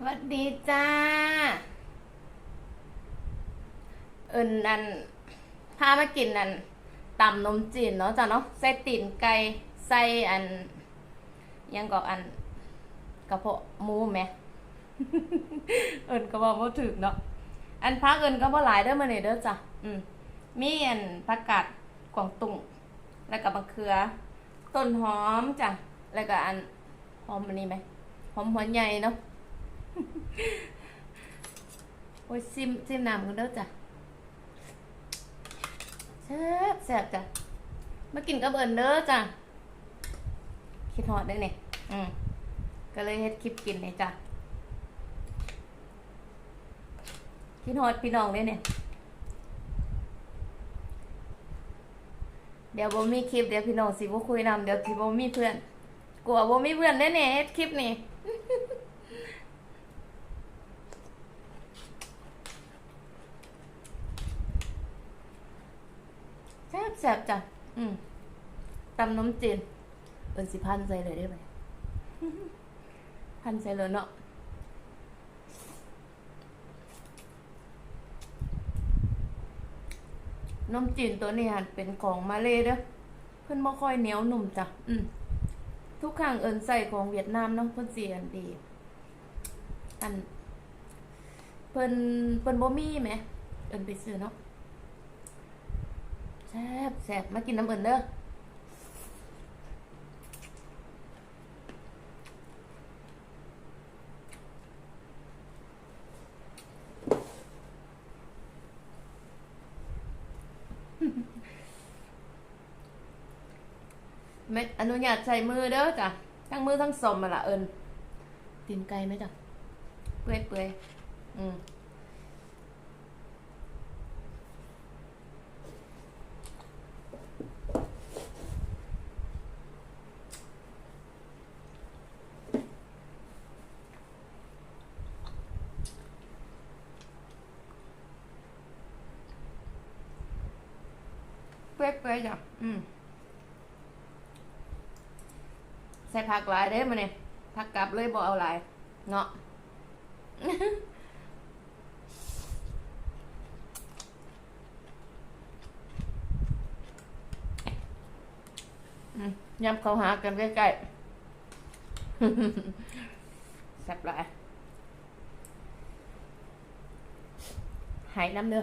สวัสดีจ้า เอินอันพามากินอันตำนมจีนเนาะจ้ะเนาะใส่ตีนไก่ใส่อัน ยังก็อันกระเพาะหมูแหมเอินก็บอกว่าถึกเนาะอันพักเอินก็บ่หลายเด้อมื้อนี้เด้อจ้ะอืมมีอันผักกาดกวางตุ้งแล้วก็มะเขือ ต้นหอมจ้ะแล้วก็อันหอมอันนี้ไหมหอมหัวใหญ่เนาะ โอ้ยซิมซิมน้ำกันเด้อจ้ะแซ่บแซ่บจ้ะมากินกับเอิญเด้อจ้ะคิดฮอดได้เนี่ยอืมก็เลยเฮ็ดคลิปกินเลยจ้ะคิดฮอดพี่น้องเลยเนี่ยเดี๋ยวบ่มีคลิปเดี๋ยวพี่น้องสิบ่คุยนำเดี๋ยวสิบ่มีเพื่อนกลัวบ่มีเพื่อนแน่ๆเฮ็ดคลิปนี่ แซ่บจ้ะอืมตำน้ำจีนเอินสิพันใส่เลยได้ไหมพันใส่เลยเนาะน้ำจีนตัวนี้หันเป็นของมาเลยเด้อเพิ่นบ่ค่อยเหนียวหนุ่มจ้ะอืมทุกครั้งเอินใส่ของเวียดนามเนาะเพิ่นสิอันดี อันเพิ่นเพิ่นบ่มีแหมเอินไปซื้อเนาะ แซ่บแซ่บมากินน้ำเอิญเด้อไม่อนุญาตใส่มือเด้อจ้ะ ทั้งมือทั้งสมมาละเอิญตีนไก่ไหมจ้ะ เปื่อยเปื่อยๆอืม ปื่อยๆจ้ะอืมใส่ผักหลายเด้มาเนี่ยผักกลับเลยบอกเอาหลาย เนาะอืมยำเขาหากันใกล้ๆแซ่บหลายหายน้ำเด้อ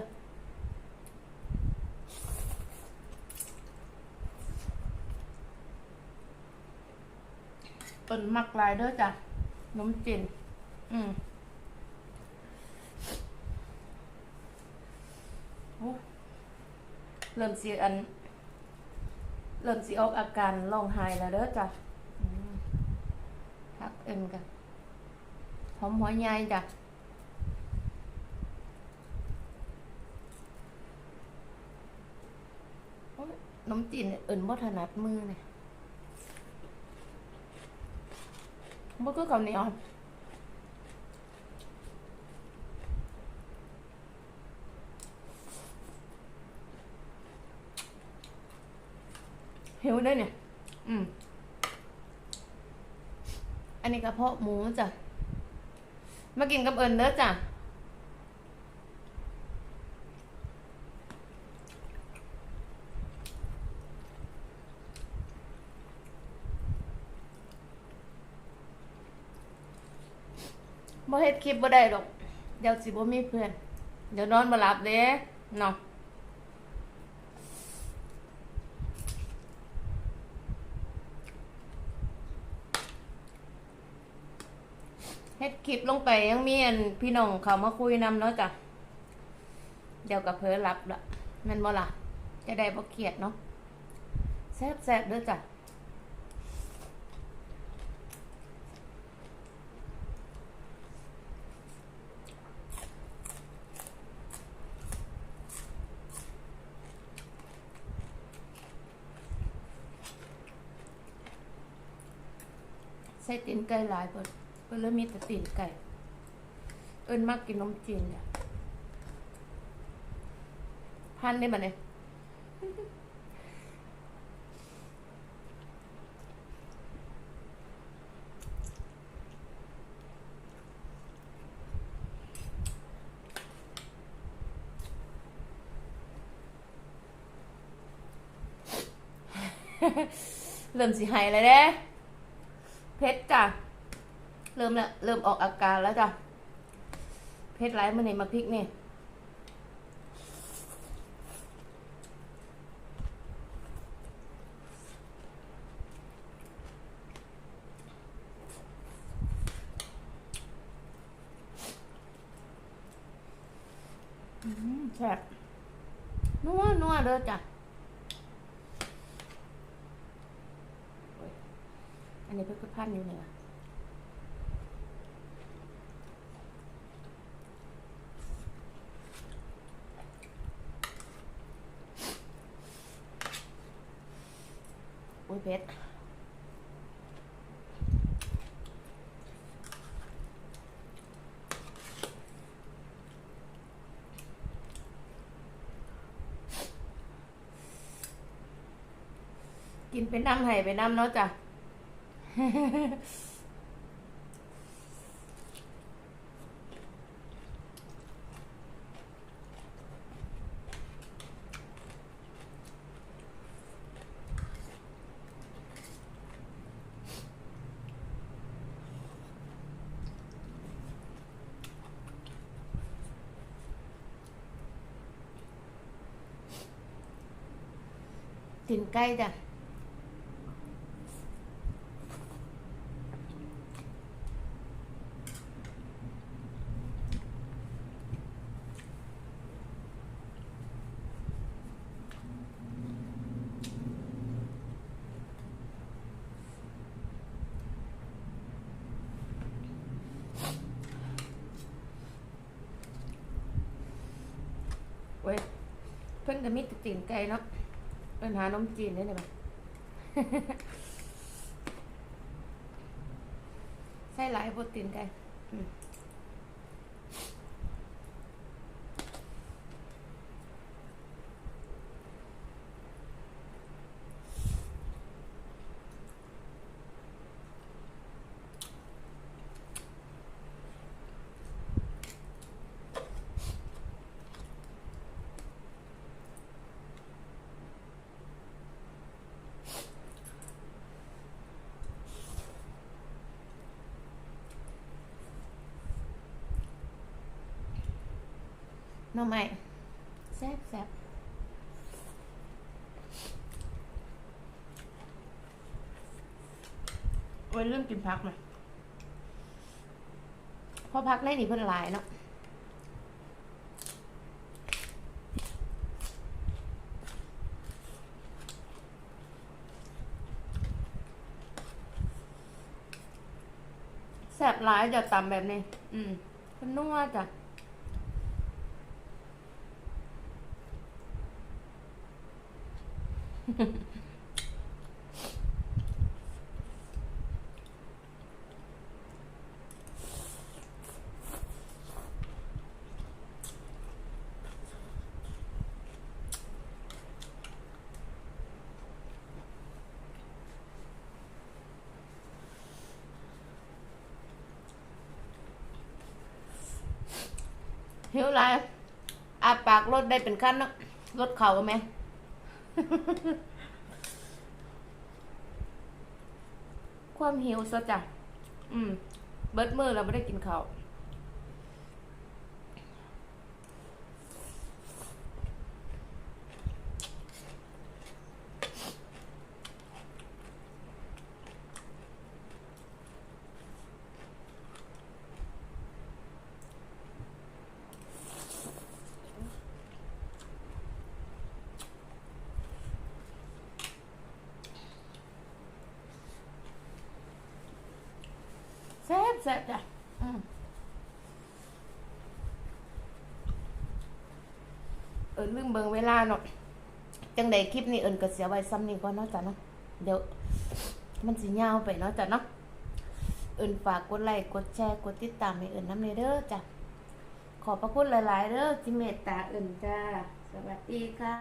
นมักลายเด้อจ้ะนมจีนอืมโอ้เริ่มสีอัน เริ่มสีออกอาการร้องไห้แล้วเด้อจ้ะพักเอ็นกันหอมหัวใหญ่จ้ะโอ้ยนมจีนเนี่ยเอิ่นบ่ถนัดมือเนี่ย บ่คือข้าวเหนียวหิวได้เนี่ย อืม อันนี้กระเพาะหมูจ้ะ มากินกับเอิญเด้อจ้ะ บ่เฮ็ดคลิปบ่ได้ดอก เดี๋ยวสิบ่มีเพื่อน เดี๋ยวนอนบ่หลับเด้เนาะเฮ็ดคลิปลงไปยังมีอันพี่น้องเขามาคุยนำเนาะจ้ะ เดี๋ยวก็เพ้อหลับละแม่นบ่ล่ะจะได้บ่เครียดเนาะแซ่บๆเด้อจ้ะ ใส่ตีนไก่หลายเปิดเปิดแล้วมีแต่ตีนไก่ เอิญมากกินนมจีนเนี่ยพันได้มาเนี่ยเริ่มสิหายเลยเด้ เพชรจ้ะ เริ่มแล้วเริ่มออกอาการแล้วจ้ะ เพชรไรมันนี่มาพริกนี่อืมแซ่บนัวนัวเด้อจ้ะโอ้ย อันนี้เพิ่งพันอยู่เนี่ยโอ้ยเพชรกินไปน้ำไห้ไปน้ำเนาะจ้ะ กินใเพิ่นก็มีต่ตีนไก่เนาะเป็นหานมจีนได้ไหมใส่หลายโปรตีนไก่ น้องใหม่แซ่บแซ่บโอ้ยเริ่มกินพักนะเพราะพักในนี่เพิ่นหลายเนาะแซ่บหลายจะตำแบบนี้ อืมเพิ่นนัวจ้ะ หิวไรอาปากรถได้เป็นขั้นเนาะรถเข่าไหม ความหิวซะจ้ะ อืม เบิดมือเราไม่ได้กินข้าว แซ่บแซ่บจ้ะอืมเอิญลืมเบิงเวลาเนาะจังใดคลิปนี้เอิญก็เสียไว้ซ้ำนี่ก่อนเนาะจ้ะเนาะเดี๋ยว มันสิยาวไปเนาะจ้ะเนาะเอิญฝากกดไลค์กดแชร์กดติดตามให้เอิญน้ำเนเด้อจ้ะขอบพระคุณหลาย ๆเด้อที่เมตตาเอิญจ้าสวัสดีค่ะ